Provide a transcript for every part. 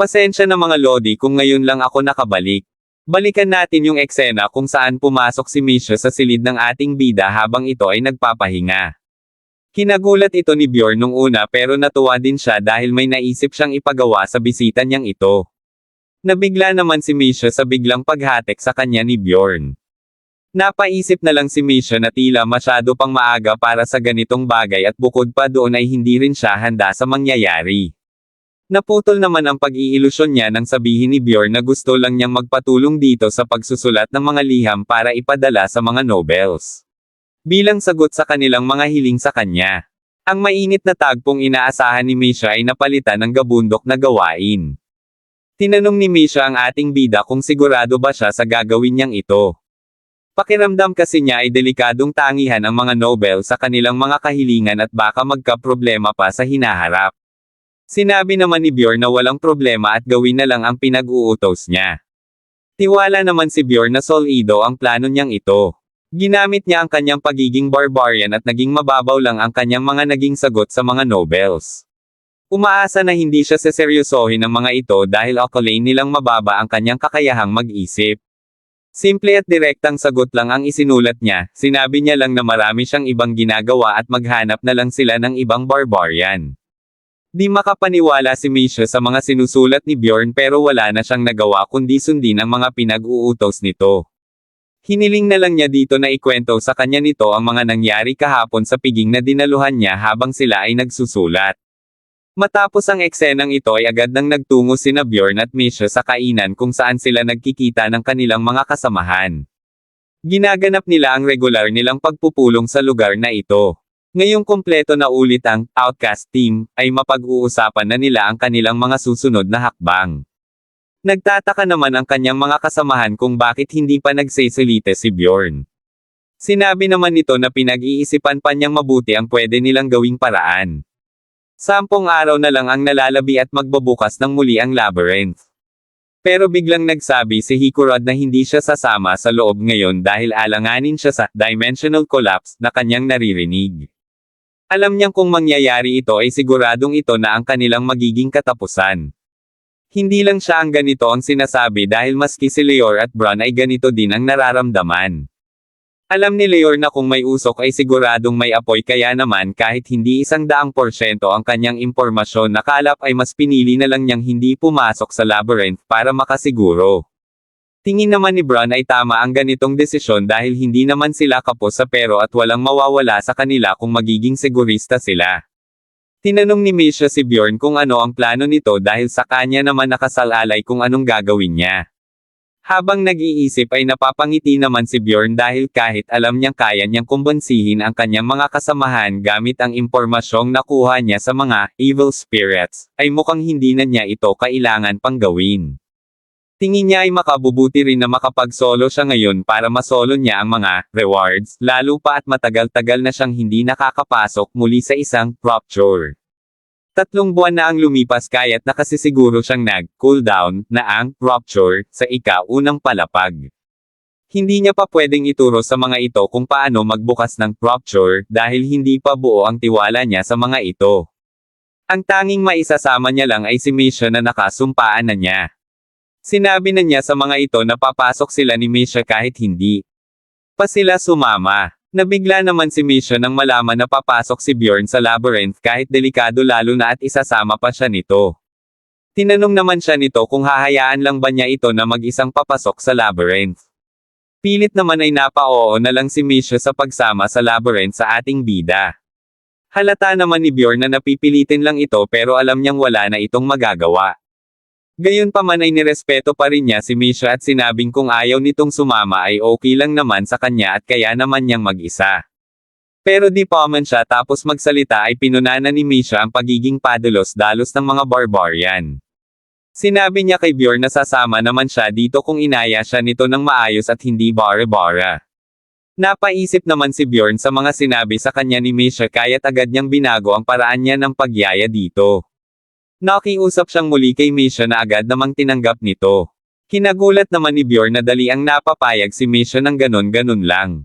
Pasensya na mga Lodi kung ngayon lang ako nakabalik. Balikan natin yung eksena kung saan pumasok si Misha sa silid ng ating bida habang ito ay nagpapahinga. Kinagulat ito ni Bjorn nung una pero natuwa din siya dahil may naisip siyang ipagawa sa bisita niyang ito. Nabigla naman si Misha sa biglang paghatek sa kanya ni Bjorn. Napaisip na lang si Misha na tila masyado pang maaga para sa ganitong bagay at bukod pa doon ay hindi rin siya handa sa mangyayari. Naputol naman ang pag-iilusyon niya nang sabihin ni Bjorn na gusto lang niyang magpatulong dito sa pagsusulat ng mga liham para ipadala sa mga Nobels. Bilang sagot sa kanilang mga hiling sa kanya. Ang mainit na tagpong inaasahan ni Misha ay napalitan ng gabundok na gawain. Tinanong ni Misha ang ating bida kung sigurado ba siya sa gagawin niyang ito. Pakiramdam kasi niya ay delikadong tangihan ang mga Nobel sa kanilang mga kahilingan at baka magka-problema pa sa hinaharap. Sinabi naman ni Bjorn na walang problema at gawin na lang ang pinag-uutos niya. Tiwala naman si Bjorn na solido ang plano niyang ito. Ginamit niya ang kanyang pagiging barbarian at naging mababaw lang ang kanyang mga naging sagot sa mga Nobels. Umaasa na hindi siya seseryosohin ng mga ito dahil akalain nilang mababa ang kanyang kakayahang mag-isip. Simple at direktang sagot lang ang isinulat niya, sinabi niya lang na marami siyang ibang ginagawa at maghanap na lang sila ng ibang barbarian. Di makapaniwala si Misha sa mga sinusulat ni Bjorn pero wala na siyang nagawa kundi sundin ang mga pinag-uutos nito. Hiniling na lang niya dito na ikwento sa kanya nito ang mga nangyari kahapon sa piging na dinaluhan niya habang sila ay nagsusulat. Matapos ang eksenang ito ay agad nang nagtungo sina Bjorn at Misha sa kainan kung saan sila nagkikita ng kanilang mga kasamahan. Ginaganap nila ang regular nilang pagpupulong sa lugar na ito. Ngayong kumpleto na ulit ang Outcast team, ay mapag-uusapan na nila ang kanilang mga susunod na hakbang. Nagtataka naman ang kanyang mga kasamahan kung bakit hindi pa nagseselite si Bjorn. Sinabi naman nito na pinag-iisipan pa niyang mabuti ang pwede nilang gawing paraan. Sampung araw na lang ang nalalabi at magbabukas ng muli ang labyrinth. Pero biglang nagsabi si Hikurod na hindi siya sasama sa loob ngayon dahil alanganin siya sa dimensional collapse na kanyang naririnig. Alam niyang kung mangyayari ito ay siguradong ito na ang kanilang magiging katapusan. Hindi lang siya ang ganito ang sinasabi dahil maski si Leor at Bron ay ganito din ang nararamdaman. Alam ni Leor na kung may usok ay siguradong may apoy kaya naman kahit hindi isang daang porsyento ang kanyang impormasyon nakalap ay mas pinili na lang niyang hindi pumasok sa labyrinth para makasiguro. Tingin naman ni Bron ay tama ang ganitong desisyon dahil hindi naman sila kapos sa pero at walang mawawala sa kanila kung magiging segurista sila. Tinanong ni Misha si Bjorn kung ano ang plano nito dahil sa kanya naman nakasalalay kung anong gagawin niya. Habang nag-iisip ay napapangiti naman si Bjorn dahil kahit alam niyang kaya niyang kumbansihin ang kanyang mga kasamahan gamit ang impormasyong nakuha niya sa mga evil spirits, ay mukhang hindi na niya ito kailangan pang gawin. Tingin niya ay makabubuti rin na makapag-solo siya ngayon para masolo niya ang mga rewards, lalo pa at matagal-tagal na siyang hindi nakakapasok muli sa isang rupture. Tatlong buwan na ang lumipas kaya't nakasisiguro siyang nag-cool down na ang rupture sa ika-unang palapag. Hindi niya pa pwedeng ituro sa mga ito kung paano magbukas ng rupture dahil hindi pa buo ang tiwala niya sa mga ito. Ang tanging maisasama niya lang ay si Misha na nakasumpaan na niya. Sinabi na niya sa mga ito na papasok sila ni Misha kahit hindi. Pa sila sumama. Nabigla naman si Misha nang malaman na papasok si Bjorn sa labyrinth kahit delikado lalo na at isasama pa siya nito. Tinanong naman siya nito kung hahayaan lang ba niya ito na mag-isang papasok sa labyrinth. Pilit naman ay napa-oo na lang si Misha sa pagsama sa labyrinth sa ating bida. Halata naman ni Bjorn na napipilitin lang ito pero alam niyang wala na itong magagawa. Gayon pa man ay nirespeto pa rin niya si Misha at sinabing kung ayaw nitong sumama ay okay lang naman sa kanya at kaya naman niyang mag-isa. Pero di pa man siya tapos magsalita ay pinunana ni Misha ang pagiging padalos-dalos ng mga barbarian. Sinabi niya kay Bjorn na sasama naman siya dito kung inaya siya nito ng maayos at hindi bare-bara. Napaisip naman si Bjorn sa mga sinabi sa kanya ni Misha kaya't agad niyang binago ang paraan niya ng pagyaya dito. Nakiusap siyang muli kay Misha na agad namang tinanggap nito. Kinagulat naman ni Bjorn na dali ang napapayag si Misha ng ganon-ganon lang.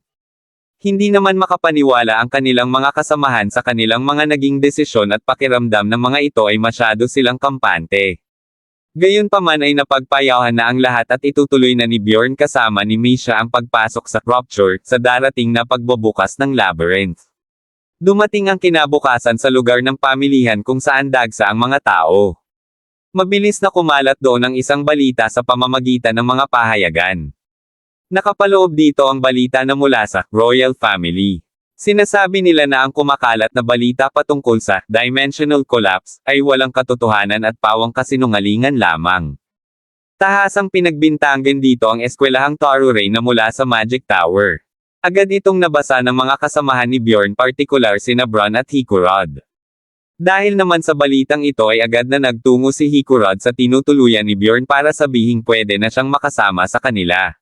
Hindi naman makapaniwala ang kanilang mga kasamahan sa kanilang mga naging desisyon at pakiramdam ng mga ito ay masyado silang kampante. Gayunpaman ay napagpayawan na ang lahat at itutuloy na ni Bjorn kasama ni Misha ang pagpasok sa Rupture sa darating na pagbubukas ng labyrinth. Dumating ang kinabukasan sa lugar ng pamilihan kung saan dagsa ang mga tao. Mabilis na kumalat doon ang isang balita sa pamamagitan ng mga pahayagan. Nakapaloob dito ang balita na mula sa Royal Family. Sinasabi nila na ang kumakalat na balita patungkol sa dimensional collapse ay walang katotohanan at pawang kasinungalingan lamang. Tahasang pinagbintangan dito ang eskwelahang Taro Ray na mula sa Magic Tower. Agad itong nabasa ng mga kasamahan ni Bjorn partikular sina Bron at Hikurod. Dahil naman sa balitang ito ay agad na nagtungo si Hikurod sa tinutuluyan ni Bjorn para sabihing pwede na siyang makasama sa kanila.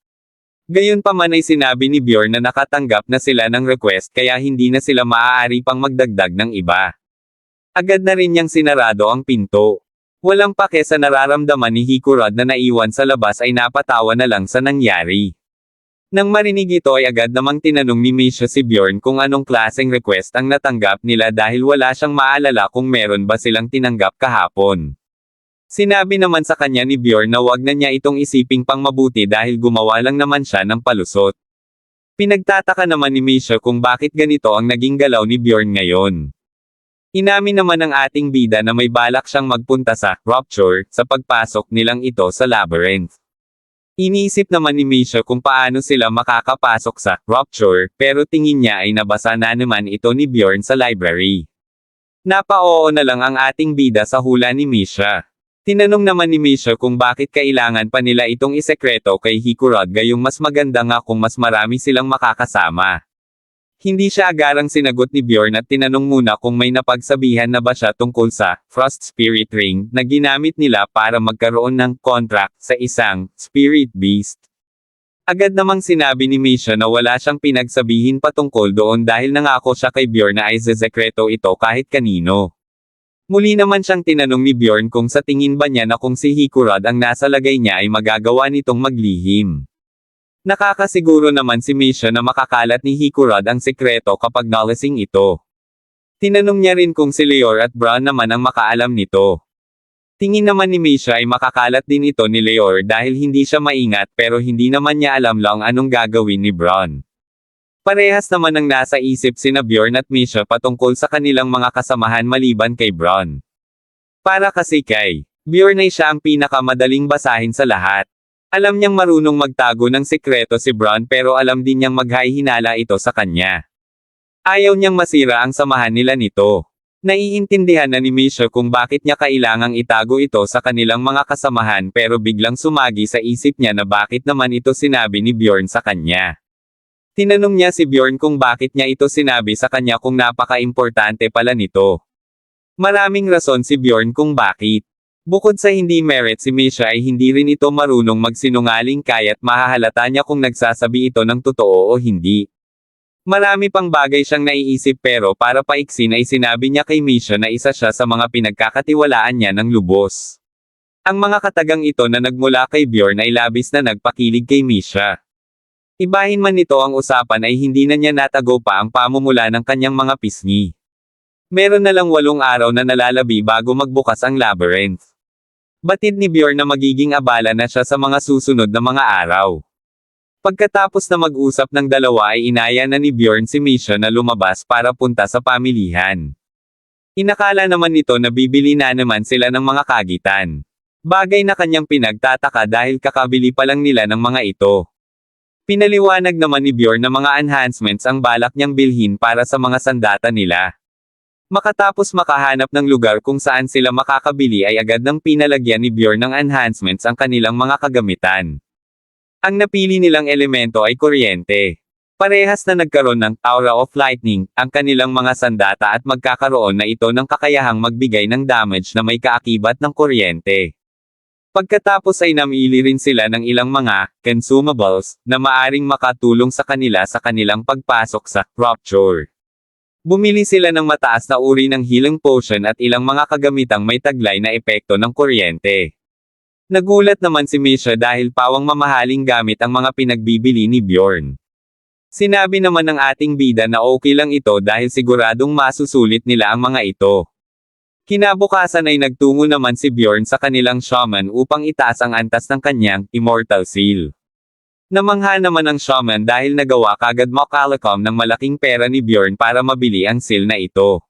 Gayunpaman ay sinabi ni Bjorn na nakatanggap na sila ng request kaya hindi na sila maaari pang magdagdag ng iba. Agad na rin niyang sinarado ang pinto. Walang pake sa nararamdaman ni Hikurod na naiwan sa labas ay napatawa na lang sa nangyari. Nang marinig ito ay agad namang tinanong ni Misha si Bjorn kung anong klaseng request ang natanggap nila dahil wala siyang maalala kung meron ba silang tinanggap kahapon. Sinabi naman sa kanya ni Bjorn na wag na niya itong isiping pang mabuti dahil gumawa lang naman siya ng palusot. Pinagtataka naman ni Misha kung bakit ganito ang naging galaw ni Bjorn ngayon. Inamin naman ng ating bida na may balak siyang magpunta sa Rupture sa pagpasok nilang ito sa labyrinth. Iniisip naman ni Misha kung paano sila makakapasok sa Rupture, pero tingin niya ay nabasa na naman ito ni Bjorn sa library. Napa-oo na lang ang ating bida sa hula ni Misha. Tinanong naman ni Misha kung bakit kailangan pa nila itong isekreto kay Hikurod gayong mas maganda nga kung mas marami silang makakasama. Hindi siya agarang sinagot ni Bjorn at tinanong muna kung may napagsabihan na ba siya tungkol sa Frost Spirit Ring na ginamit nila para magkaroon ng contract sa isang Spirit Beast. Agad namang sinabi ni Misha na wala siyang pinagsabihin patungkol doon dahil nangako siya kay Bjorn na ay zesekreto ito kahit kanino. Muli naman siyang tinanong ni Bjorn kung sa tingin ba niya na kung si Hikurod ang nasa lagay niya ay magagawa nitong maglihim. Nakakasiguro naman si Misha na makakalat ni Hikurod ang sekreto kapag nalasing ito. Tinanong niya rin kung si Leor at Bron naman ang makaalam nito. Tingin naman ni Misha ay makakalat din ito ni Leor dahil hindi siya maingat pero hindi naman niya alam lang anong gagawin ni Bron. Parehas naman ang nasa isip sina Bjorn at Misha patungkol sa kanilang mga kasamahan maliban kay Bron. Para kasi kay Bjorn ay siya ang pinakamadaling basahin sa lahat. Alam niyang marunong magtago ng sekreto si Bron pero alam din niyang maghahinala ito sa kanya. Ayaw niyang masira ang samahan nila nito. Naiintindihan na ni Misha kung bakit niya kailangang itago ito sa kanilang mga kasamahan pero biglang sumagi sa isip niya na bakit naman ito sinabi ni Bjorn sa kanya. Tinanong niya si Bjorn kung bakit niya ito sinabi sa kanya kung napaka-importante pala nito. Maraming rason si Bjorn kung bakit. Bukod sa hindi merit si Misha ay hindi rin ito marunong magsinungaling kaya't mahahalata niya kung nagsasabi ito ng totoo o hindi. Marami pang bagay siyang naiisip pero para paiksin ay sinabi niya kay Misha na isa siya sa mga pinagkakatiwalaan niya ng lubos. Ang mga katagang ito na nagmula kay Bjorn ay labis na nagpakilig kay Misha. Ibahin man nito ang usapan ay hindi na niya natago pa ang pamumula ng kanyang mga pisngi. Meron na lang walong araw na nalalabi bago magbukas ang labyrinth. Batid ni Bjorn na magiging abala na siya sa mga susunod na mga araw. Pagkatapos na mag-usap ng dalawa ay inaya na ni Bjorn si Misha na lumabas para punta sa pamilihan. Inakala naman nito na bibili na naman sila ng mga kagitan. Bagay na kanyang pinagtataka dahil kakabili pa lang nila ng mga ito. Pinaliwanag naman ni Bjorn na mga enhancements ang balak niyang bilhin para sa mga sandata nila. Makatapos makahanap ng lugar kung saan sila makakabili ay agad nang pinalagyan ni Bjorn ng enhancements ang kanilang mga kagamitan. Ang napili nilang elemento ay kuryente. Parehas na nagkaroon ng aura of lightning, ang kanilang mga sandata at magkakaroon na ito ng kakayahang magbigay ng damage na may kaakibat ng kuryente. Pagkatapos ay namili rin sila ng ilang mga consumables na maaring makatulong sa kanila sa kanilang pagpasok sa rupture. Bumili sila ng mataas na uri ng healing potion at ilang mga kagamitang may taglay na epekto ng kuryente. Nagulat naman si Misha dahil pawang mamahaling gamit ang mga pinagbibili ni Bjorn. Sinabi naman ng ating bida na okay lang ito dahil siguradong masusulit nila ang mga ito. Kinabukasan ay nagtungo naman si Bjorn sa kanilang shaman upang itaas ang antas ng kanyang immortal seal. Namangha naman ang shaman dahil nagawa kagad Mokalakom ng malaking pera ni Bjorn para mabili ang seal na ito.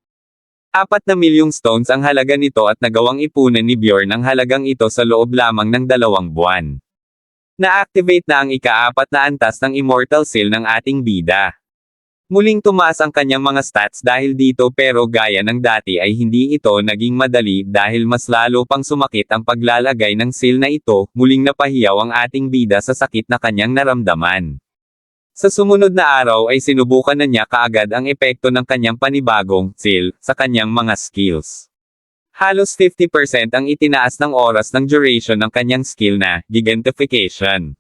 Apat na milyong stones ang halaga nito at nagawang ipunan ni Bjorn ang halagang ito sa loob lamang ng dalawang buwan. Na-activate na ang ikaapat na antas ng Immortal Seal ng ating bida. Muling tumaas ang kanyang mga stats dahil dito pero gaya ng dati ay hindi ito naging madali dahil mas lalo pang sumakit ang paglalagay ng seal na ito, muling napahiyaw ang ating bida sa sakit na kanyang naramdaman. Sa sumunod na araw ay sinubukan na niya kaagad ang epekto ng kanyang panibagong seal sa kanyang mga skills. Halos 50% ang itinaas ng oras ng duration ng kanyang skill na gigantification.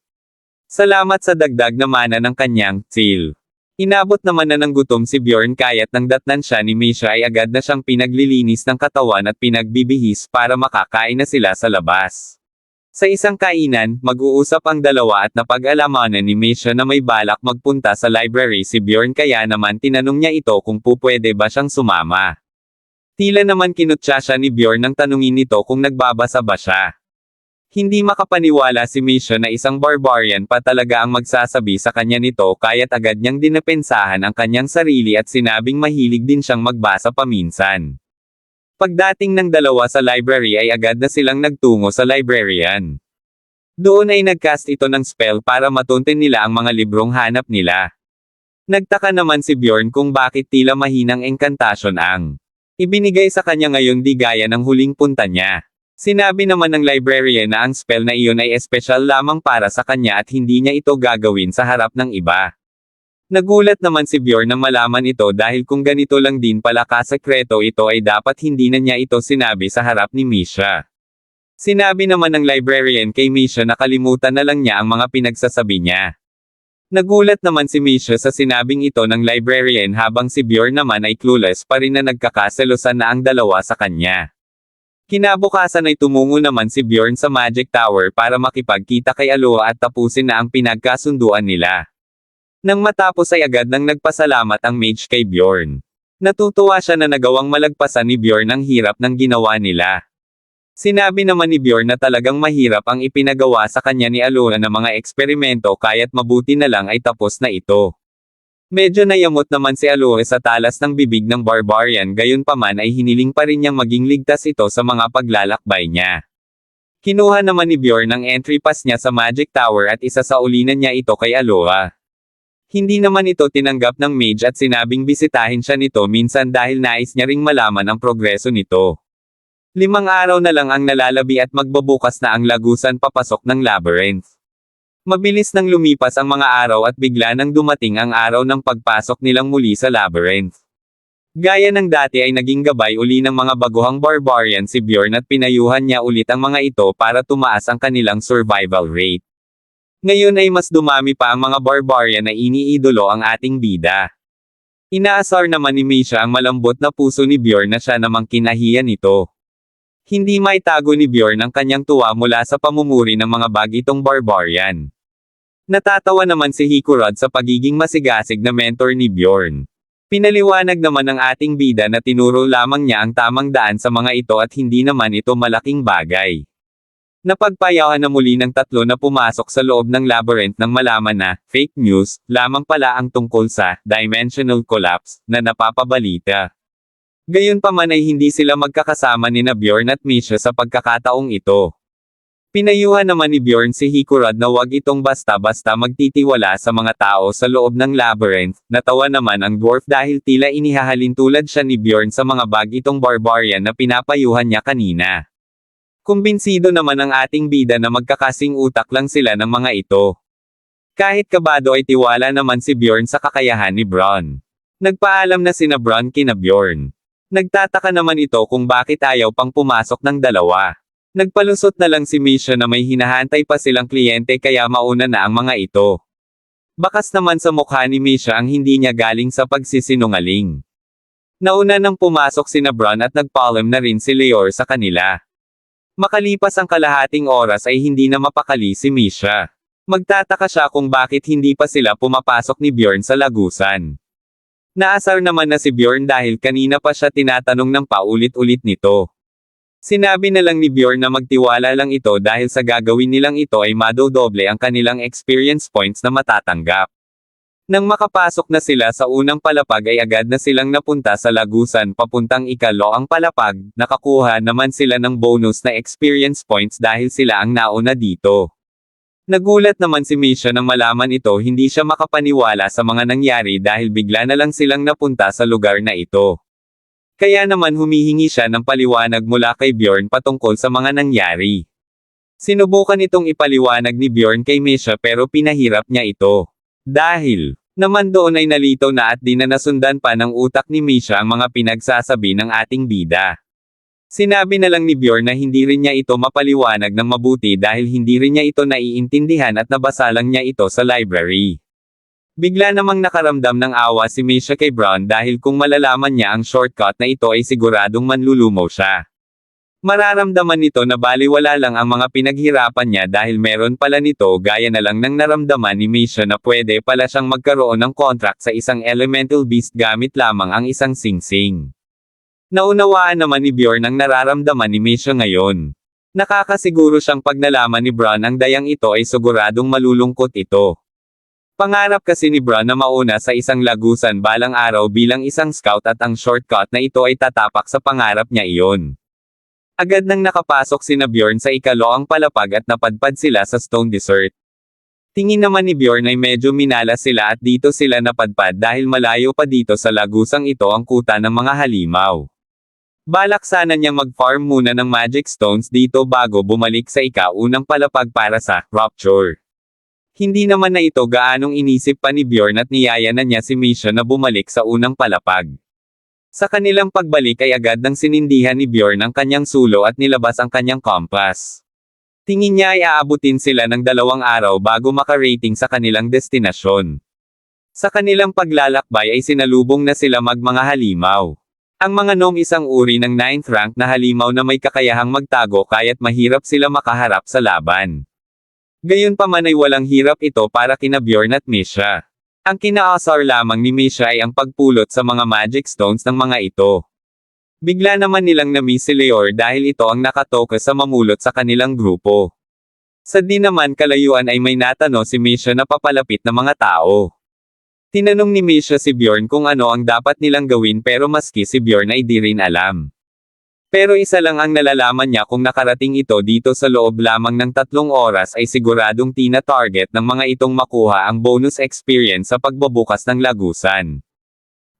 Salamat sa dagdag na mana ng kanyang seal. Inabot naman na ng gutom si Bjorn kaya't nang datnan siya ni Misha ay agad na siyang pinaglilinis ng katawan at pinagbibihis para makakain na sila sa labas. Sa isang kainan, mag-uusap ang dalawa at napag-alamanan ni Misha na may balak magpunta sa library si Bjorn kaya naman tinanong niya ito kung pupwede ba siyang sumama. Tila naman kinutya siya ni Bjorn nang tanungin nito kung nagbabasa ba siya. Hindi makapaniwala si Misha na isang barbarian pa talaga ang magsasabi sa kanya nito kaya't agad niyang dinapensahan ang kanyang sarili at sinabing mahilig din siyang magbasa paminsan. Pagdating ng dalawa sa library ay agad na silang nagtungo sa librarian. Doon ay nagcast ito ng spell para matuntin nila ang mga librong hanap nila. Nagtaka naman si Bjorn kung bakit tila mahinang engkantasyon ang ibinigay sa kanya ngayon di gaya ng huling punta niya. Sinabi naman ng librarian na ang spell na iyon ay espesyal lamang para sa kanya at hindi niya ito gagawin sa harap ng iba. Nagulat naman si Bjorn nang malaman ito dahil kung ganito lang din pala kasekreto ito ay dapat hindi na niya ito sinabi sa harap ni Misha. Sinabi naman ng librarian kay Misha na kalimutan na lang niya ang mga pinagsasabi niya. Nagulat naman si Misha sa sinabing ito ng librarian habang si Bjorn naman ay clueless pa rin na nagkakaselosan na ang dalawa sa kanya. Kinabukasan ay tumungo naman si Bjorn sa Magic Tower para makipagkita kay Aloha at tapusin na ang pinagkasunduan nila. Nang matapos ay agad nang nagpasalamat ang mage kay Bjorn. Natutuwa siya na nagawang malagpasan ni Bjorn ang hirap ng ginawa nila. Sinabi naman ni Bjorn na talagang mahirap ang ipinagawa sa kanya ni Aloha na mga eksperimento kaya't mabuti na lang ay tapos na ito. Medyo nayamot naman si Aloe sa talas ng bibig ng barbarian gayunpaman ay hiniling pa rin niyang maging ligtas ito sa mga paglalakbay niya. Kinuha naman ni Bjorn ang entry pass niya sa Magic Tower at isa sa ulinan niya ito kay Aloha. Hindi naman ito tinanggap ng mage at sinabing bisitahin siya nito minsan dahil nais niya ring malaman ang progreso nito. Limang araw na lang ang nalalabi at magbabukas na ang lagusan papasok ng labyrinth. Mabilis nang lumipas ang mga araw at bigla nang dumating ang araw ng pagpasok nilang muli sa labyrinth. Gaya ng dati ay naging gabay uli ng mga baguhang barbarian si Bjorn at pinayuhan niya ulit ang mga ito para tumaas ang kanilang survival rate. Ngayon ay mas dumami pa ang mga barbarian na iniidolo ang ating bida. Inaasar naman ni Misha ang malambot na puso ni Bjorn na siya namang kinahiyan nito. Hindi maitago ni Bjorn ang kanyang tuwa mula sa pamumuri ng mga bagitong barbarian. Natatawa naman si Hikurod sa pagiging masigasig na mentor ni Bjorn. Pinaliwanag naman ng ating bida na tinuro lamang niya ang tamang daan sa mga ito at hindi naman ito malaking bagay. Napagpayawan na muli ng tatlo na pumasok sa loob ng labyrinth nang malaman na, fake news, lamang pala ang tungkol sa, dimensional collapse, na napapabalita. Gayunpaman ay hindi sila magkakasama ni na Bjorn at Misha sa pagkakataong ito. Pinayuhan naman ni Bjorn si Hikurad na wag itong basta-basta magtitiwala sa mga tao sa loob ng labyrinth, natawa naman ang dwarf dahil tila inihahalin tulad siya ni Bjorn sa mga bagitong barbarian na pinapayuhan niya kanina. Kumbinsido naman ang ating bida na magkakasing utak lang sila ng mga ito. Kahit kabado ay tiwala naman si Bjorn sa kakayahan ni Bron. Nagpaalam na sina Bron kina Bjorn. Nagtataka naman ito kung bakit ayaw pang pumasok ng dalawa. Nagpalusot na lang si Misha na may hinahantay pa silang kliyente kaya mauna na ang mga ito. Bakas naman sa mukha ni Misha ang hindi niya galing sa pagsisinungaling. Nauna nang pumasok si Bron at nagpaalam na rin si Leor sa kanila. Makalipas ang kalahating oras ay hindi na mapakali si Misha. Magtataka siya kung bakit hindi pa sila pumapasok ni Bjorn sa lagusan. Naasar naman na si Bjorn dahil kanina pa siya tinatanong ng paulit-ulit nito. Sinabi na lang ni Bjorn na magtiwala lang ito dahil sa gagawin nilang ito ay madodoble ang kanilang experience points na matatanggap. Nang makapasok na sila sa unang palapag ay agad na silang napunta sa lagusan papuntang ikalo ang palapag, nakakuha naman sila ng bonus na experience points dahil sila ang nauna dito. Nagulat naman si Misha nang malaman ito hindi siya makapaniwala sa mga nangyari dahil bigla na lang silang napunta sa lugar na ito. Kaya naman humihingi siya ng paliwanag mula kay Bjorn patungkol sa mga nangyari. Sinubukan itong ipaliwanag ni Bjorn kay Misha pero pinahirap niya ito. Dahil, naman doon ay nalito na at di na nasundan pa ng utak ni Misha ang mga pinagsasabi ng ating bida. Sinabi na lang ni Bjorn na hindi rin niya ito mapaliwanag ng mabuti dahil hindi rin niya ito naiintindihan at nabasa lang niya ito sa library. Bigla namang nakaramdam ng awa si Misha kay Brown dahil kung malalaman niya ang shortcut na ito ay siguradong manlulumo siya. Mararamdaman nito na baliwala lang ang mga pinaghirapan niya dahil meron pala nito gaya na lang ng naramdaman ni Misha na pwede pala siyang magkaroon ng contract sa isang elemental beast gamit lamang ang isang singsing. Naunawaan naman ni Bjorn ang nararamdaman ni Misha ngayon. Nakakasiguro siyang pag nalaman ni Bron ang dayang ito ay siguradong malulungkot ito. Pangarap kasi ni Bron na mauna sa isang lagusan balang araw bilang isang scout at ang shortcut na ito ay tatapak sa pangarap niya iyon. Agad nang nakapasok si na Bjorn sa ikaloang palapag at napadpad sila sa Stone Desert. Tingin naman ni Bjorn ay medyo minala sila at dito sila napadpad dahil malayo pa dito sa lagusang ito ang kuta ng mga halimaw. Balak sana niyang mag-farm muna ng magic stones dito bago bumalik sa ikaunang palapag para sa Rupture. Hindi naman na ito gaanong inisip pa ni Bjorn at niyaya na niya si Misha na bumalik sa unang palapag. Sa kanilang pagbalik ay agad nang sinindihan ni Bjorn ang kanyang sulo at nilabas ang kanyang compass. Tingin niya ay aabutin sila ng dalawang araw bago makarating sa kanilang destinasyon. Sa kanilang paglalakbay ay sinalubong na sila mag mga halimaw. Ang mga gnome isang uri ng 9th rank na halimaw na may kakayahang magtago kaya't mahirap sila makaharap sa laban. Gayunpaman ay walang hirap ito para kina Bjorn at Misha. Ang kinaasar lamang ni Misha ay ang pagpulot sa mga magic stones ng mga ito. Bigla naman nilang na-miss si Leor dahil ito ang nakatoka sa mamulot sa kanilang grupo. Sa di naman kalayuan ay may natano si Misha na papalapit na mga tao. Tinanong ni Misha si Bjorn kung ano ang dapat nilang gawin pero maski si Bjorn ay di rin alam. Pero isa lang ang nalalaman niya kung nakarating ito dito sa loob lamang ng tatlong oras ay siguradong tina-target ng mga itong makuha ang bonus experience sa pagbabukas ng lagusan.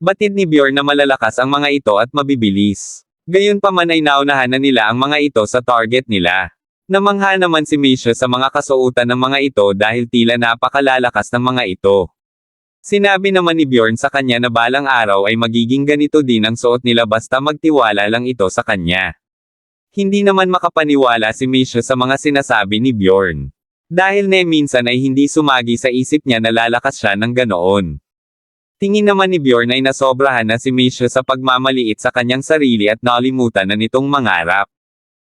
Batid ni Bjorn na malalakas ang mga ito at mabibilis. Gayunpaman ay naunahan na nila ang mga ito sa target nila. Namangha naman si Misha sa mga kasuotan ng mga ito dahil tila napakalalakas ng mga ito. Sinabi naman ni Bjorn sa kanya na balang araw ay magiging ganito din ang suot nila basta magtiwala lang ito sa kanya. Hindi naman makapaniwala si Misha sa mga sinasabi ni Bjorn. Dahil ne minsan ay hindi sumagi sa isip niya na lalakas siya ng ganoon. Tingin naman ni Bjorn ay nasobrahan na si Misha sa pagmamaliit sa kanyang sarili at nalimutan na nitong mangarap.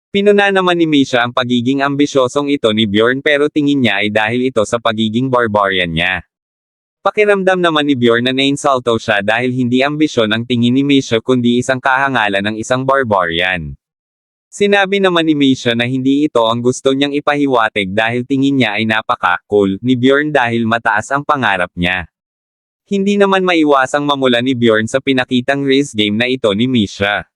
Pinuna naman ni Misha ang pagiging ambisyosong ito ni Bjorn pero tingin niya ay dahil ito sa pagiging barbarian niya. Pakiramdam naman ni Bjorn na nainsulto siya dahil hindi ambisyon ang tingin ni Misha kundi isang kahangalan ng isang barbarian. Sinabi naman ni Misha na hindi ito ang gusto niyang ipahiwatig dahil tingin niya ay napaka-cool ni Bjorn dahil mataas ang pangarap niya. Hindi naman maiwasang mamula ni Bjorn sa pinakitang race game na ito ni Misha.